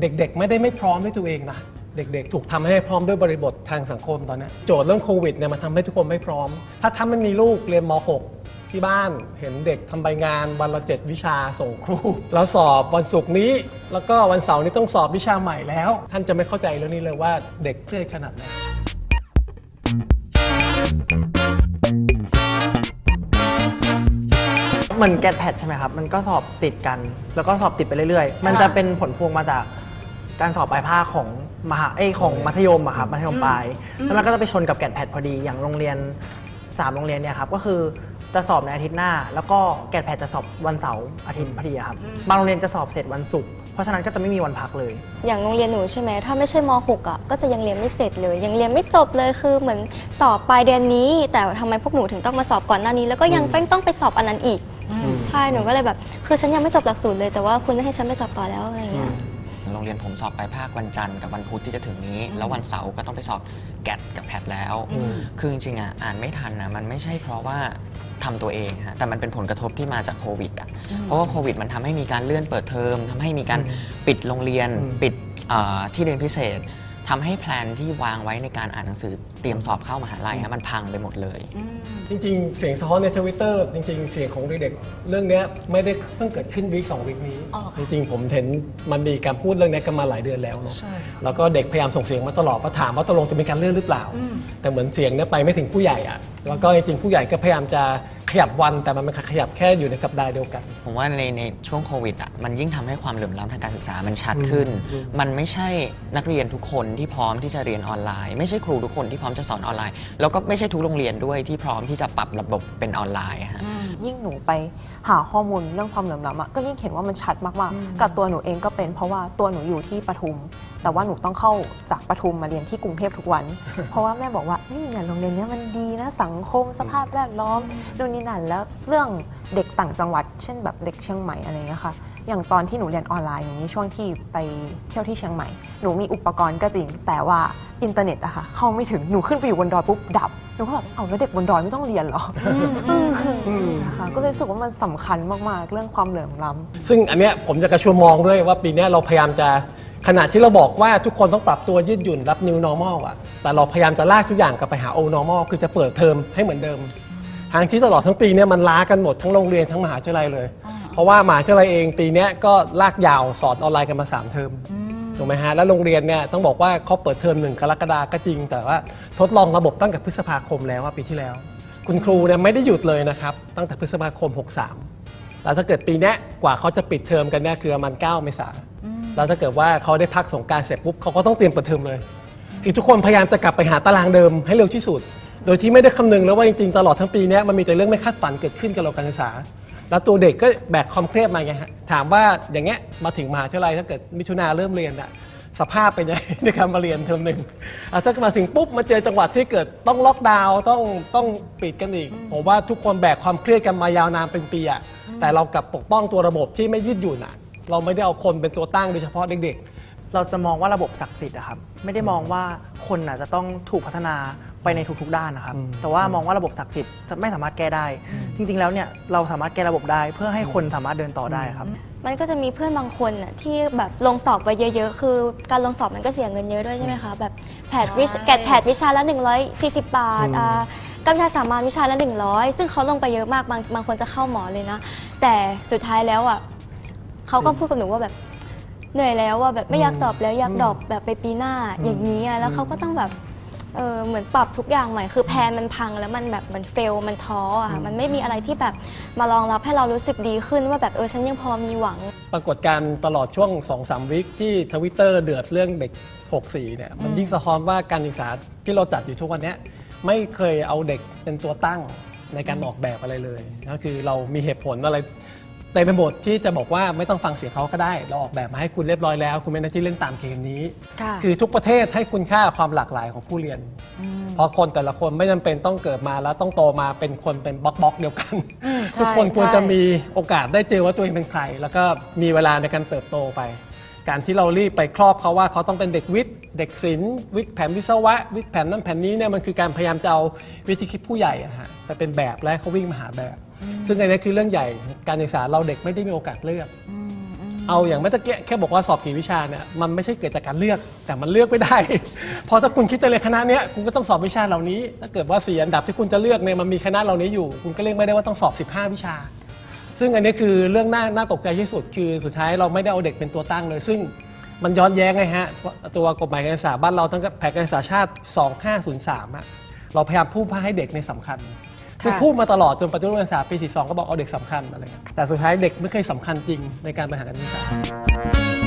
เด็กๆ ไม่ได้ไม่พร้อมด้วยตัวเองนะเด็กๆ ถูกทำให้พร้อมด้วยบริบททางสังคมตอนนี้โจทย์เรื่องโควิดเนี่ยมันทำให้ทุกคนไม่พร้อม ถ้าทำไม่มีลูกเรียนม .6 ที่บ้านเห็นเด็กทำใบงานวันละเจ็ดวิชาส่งครู แล้วสอบวันศุกร์นี้ แล้วก็วันเสาร์นี้ต้องสอบวิชาใหม่แล้ว ท่านจะไม่เข้าใจเรื่องนี้เลยว่าเด็กเครียดขนาดไหน เหมือนแกดแพดใช่ไหมครับ มันก็สอบติดกัน แล้วก็สอบติดไปเรื่อยๆ มันจะเป็นผลพวงมาจากการสอบปลายภาคของมหาเอยของมัธยมอะครับมัธยมปลาย แล้วมันก็จะไปชนกับแกดแพดพอดีอย่างโรงเรียน3โรงเรียนเนี่ยครับก็คือ จะสอบในอาทิตย์หน้า แล้วก็แกดแพดจะสอบวันเสาร์อาทิตย์พอดีอะครับบางโรงเรียนจะสอบเสร็จวันศุกร์เพราะฉะนั้นก็จะไม่มีวันพักเลย อย่างโรงเรียนหนูใช่ไหมถ้าไม่ใช่ม .6 อะก็จะยังเรียนไม่เสร็จเลย ยังเรียนไม่จบเลยคือเหมือนสอบปลายเดือนนี้ แต่ทำไมพวกหนูถึงต้องมาสอบก่อนหน้านี้ แล้วก็ยังเป็นต้องไปสอบอันนั้นอีก ใช่หนูก็เลยแบบ คือฉันยังไม่จบหลักสูตรเลยแต่ว่าคุณได้ให้ฉันไปสอบต่อแล้วอะไรเงี้ยโรงเรียนผมสอบปลายภาควันจันทร์กับวันพุธที่จะถึงนี้ แล้ววันเสาร์ก็ต้องไปสอบแกดกับแพดแล้ว คือจริงๆอะอ่านไม่ทันนะมันไม่ใช่เพราะว่าทำตัวเองฮะแต่มันเป็นผลกระทบที่มาจากโควิดอะเพราะว่าโควิดมันทำให้มีการเลื่อนเปิดเทอมทำให้มีการปิดโรงเรียนอืมปิดเอ่อที่เรียนพิเศษ ทำให้แพลนที่วางไว้ในการอ่านหนังสือเตรียมสอบเข้ามหาลัยฮะมันพังไปหมดเลย จริงๆ เสียงสะท้อนในทวิตเตอร์จริงๆ เสียงของเด็กๆเรื่องเนี้ยไม่ได้เพิ่งเกิดขึ้นวีคสองวีคนี้อ๋อค่ะจริงๆ ผมเห็นมันมีการพูดเรื่องเนี้ยกันมาหลายเดือนแล้วเนาะใช่แล้วก็เด็กพยายามส่งเสียงมาตลอดว่าถามว่าตกลงจะมีการเลื่อนหรือเปล่า แต่เหมือนเสียงเนี้ยไปไม่ถึงผู้ใหญ่อะแล้วก็จริงๆผู้ใหญ่ก็พยายามจะ ขยับวันแต่มันเป็นขยับแค่อยู่ในสัปดาห์เดียวกัน ผมว่าในในช่วงโควิดอะมันยิ่งทำให้ความเหลื่อมล้ำทางการศึกษามันชัดขึ้นอืมมันไม่ใช่นักเรียนทุกคนที่พร้อมที่จะเรียนออนไลน์ ไม่ใช่ครูทุกคนที่พร้อมจะสอนออนไลน์ แล้วก็ไม่ใช่ทุกโรงเรียนด้วยที่พร้อมที่จะปรับระบบเป็นออนไลน์อะฮะ ยิ่งหนูไปหาข้อมูลเรื่องความเหลื่อมล้ำอะก็ยิ่งเห็นว่ามันชัดมากๆ กับตัวหนูเองก็เป็น เพราะว่าตัวหนูอยู่ที่ปทุม แต่ว่าหนูต้องเข้าจากปทุมมาเรียนที่กรุงเทพทุกวัน เพราะว่าแม่บอกว่านี่เนี่ยโรงเรียนเนี้ยมันดีนะสังคมสภาพแวดล้อมนู่นนี่นั่นแล้วเรื่อง เด็กต่างจังหวัด เช่นแบบเด็กเชียงใหม่อะไรเงี้ยค่ะ อย่างตอนที่หนูเรียนออนไลน์หนูมีช่วงที่ไปเที่ยวที่เชียงใหม่ หนูมีอุปกรณ์ก็จริง แต่ว่าอินเทอร์เน็ตอะค่ะเข้าไม่ถึง หนูขึ้นไปอยู่บนดอยปุ๊บดับ หนูก็แบบเอาแล้วเด็กบนดอยไม่ต้องเรียนเหรออนะคะก็เลยรู้สึกว่ามันสำคัญมากๆ เรื่องความเหลื่อมล้ำซึ่งอันเนี้ยผมจะกระชวนมองด้วยว่าปีเนี้ยเราพยายามจะขนาดที่เราบอกว่าทุกคนต้องปรับตัวยืดหยุ่นรับ new normal อะแต่เราพยายามจะลากทุกอย่างกลับไปหา old normal คือจะเปิดเทอมให้เหมือนเดิม ทางที่ตลอดทั้งปีเนี่ยมันล้ากันหมดทั้งโรงเรียนทั้งมหาวิทยาลัยเลย เพราะว่ามหาวิทยาลัยเองปีเนี้ยก็ลากยาวสอนออนไลน์กันมา 3 เทอมถูกไหมฮะแล้วโรงเรียนเนี่ยต้องบอกว่าเขาเปิดเทอมหนึ่งกรกฎาก็จริง แต่ว่าทดลองระบบตั้งแต่พฤษภาคมแล้วว่าปีที่แล้ว คุณครูเนี่ยไม่ได้หยุดเลยนะครับตั้งแต่พฤษภาคม 63 แล้วถ้าเกิดปีเนี้ยกว่าเขาจะปิดเทอมกันเนี่ยคือประมัน9เมษาแล้วถ้าเกิดว่าเขาได้พักสงกรารเสร็จปุ๊บเขาก็ต้องเตรียมเปิดเทอมเลยคือทุกคนพยายามจะกลับไปหาตารางเดิมให้เร็วที่สุด โดยที่ไม่ได้คำนึงแล้วว่าจริงๆ ตลอดทั้งปีเนี้ยมันมีแต่เรื่องไม่คาดฝันเกิดขึ้นกับเราการศึกษา แล้วตัวเด็กก็แบกความเครียดมาไงฮะถามว่าอย่างเงี้ยมาถึงมหาวิทยาลัยถ้าเกิดมิถุนาเริ่มเรียนอะสภาพเป็นยังไง ในการมาเรียนเทอมหนึ่งอะถ้ามาถึงปุ๊บมาเจอจังหวัดที่เกิดต้องล็อกดาวน์ต้องต้องปิดกันอีกผมว่าทุกคนแบกความเครียดกันมายาวนานเป็นปีอะแต่เรากลับปกป้องตัวระบบที่ไม่ยืดหยุ่นอะเราไม่ได้เอาคนเป็นตัวตั้งโดยเฉพาะเด็กๆ เราจะมองว่าระบบศักดิ์สิทธิ์อะครับไม่ได้มองว่าคนน่ะจะต้องถูกพัฒนา ไปในทุกๆด้านนะครับ แต่ว่ามองว่าระบบศักดิ์สิทธิ์จะไม่สามารถแก้ได้ จริง ๆ แล้วเนี่ยเราสามารถแก้ระบบได้ เพื่อให้คนสามารถเดินต่อได้ครับ มันก็จะมีเพื่อนบางคนน่ะที่แบบลงสอบไปเยอะๆ คือการลงสอบมันก็เสียเงินเยอะด้วยใช่ไหมคะ แบบแผดวิชใช่แกดแผดวิชาละ 140 บาทอ่ากับวิชาสามัญวิชาละ 100 ซึ่งเขาลงไปเยอะมากบางบางคนจะเข้าหมอเลยนะ แต่สุดท้ายแล้วอะเขาก็พูดกับหนูว่าแบบเหนื่อยแล้วอะแบบไม่อยากสอบแล้วอยากดรอปแบบไปปีหน้าอย่างนี้อะแล้วเขาก็ต้องแบบ เออเหมือนปรับทุกอย่างใหม่คือแพลนมันพังแล้วมันแบบมันเฟลมันท้ออะค่ะมันไม่มีอะไรที่แบบมารองรับให้เรารู้สึกดีขึ้นว่าแบบเออฉันยังพอมีหวัง ปรากฏการณ์ตลอดช่วง 2-3 วิคที่ทวิตเตอร์เดือดเรื่องเด็ก 64 เนี่ย มันยิ่งสะท้อนว่าการศึกษาที่เราจัดอยู่ทุกวันเนี้ยไม่เคยเอาเด็กเป็นตัวตั้งในการออกแบบอะไรเลยก็คือเรามีเหตุผลอะไร เต็มไปหมดที่จะบอกว่าไม่ต้องฟังเสียงเขาก็ได้ เราออกแบบมาให้คุณเรียบร้อยแล้ว คุณไม่หน้าที่เล่นตามเกมนี้ ค่ะคือทุกประเทศให้คุณค่าความหลากหลายของผู้เรียนเพราะคนแต่ละคนไม่จำเป็นต้องเกิดมาแล้วต้องโตมาเป็นคนเป็นบล็อกบล็อกๆเดียวกัน ใช่ทุกคนควรใช่จะมีโอกาสได้เจอว่าตัวเองเป็นใคร แล้วก็มีเวลาในการเติบโตไป การที่เรารีบไปครอบเขาว่าเขาต้องเป็นเด็กวิทย์ เด็กศิลป์วิทย์แผนวิศวะ วิทย์แผนนั้นแผนนี้เนี่ยมันคือการพยายามจะเอาวิธีคิดผู้ใหญ่อะฮะไปเป็นแบบและเขาวิ่งมาหาแบบ ซึ่งอันนี้คือเรื่องใหญ่การศึกษาเราเด็กไม่ได้มีโอกาสเลือก เอาอย่างเมื่อกี้แค่บอกว่าสอบกี่วิชาเนี่ยมันไม่ใช่เกิดจากการเลือก แต่มันเลือกไม่ได้ เพราะถ้าคุณคิดจะเรียนคณะเนี้ยคุณก็ต้องสอบวิชาเหล่านี้ ถ้าเกิดว่าสี่อันดับที่คุณจะเลือกเนี่ยมันมีคณะเหล่านี้อยู่ คุณก็เลือกไม่ได้ว่าต้องสอบ 15 วิชา ซึ่งอันนี้คือเรื่องน่าน่าตกใจที่สุดคือสุดท้ายเราไม่ได้เอาเด็กเป็นตัวตั้งเลย ซึ่งมันย้อนแย้งไงฮะตัวกฎหมายการศึกษาบ้านเราตั้งแต่แผนการศึกษาชาติ 2503อะเราพยายามพูดว่าให้เด็กในยสำคัญ คือค่ะพูดมาตลอดจนปฏิรูปการศึกษาปี 42 ก็บอกเอาเด็กสำคัญอะไรเงี้ยแต่สุดท้ายเด็กไม่เคยสำคัญจริงในการบริหารการศึกษา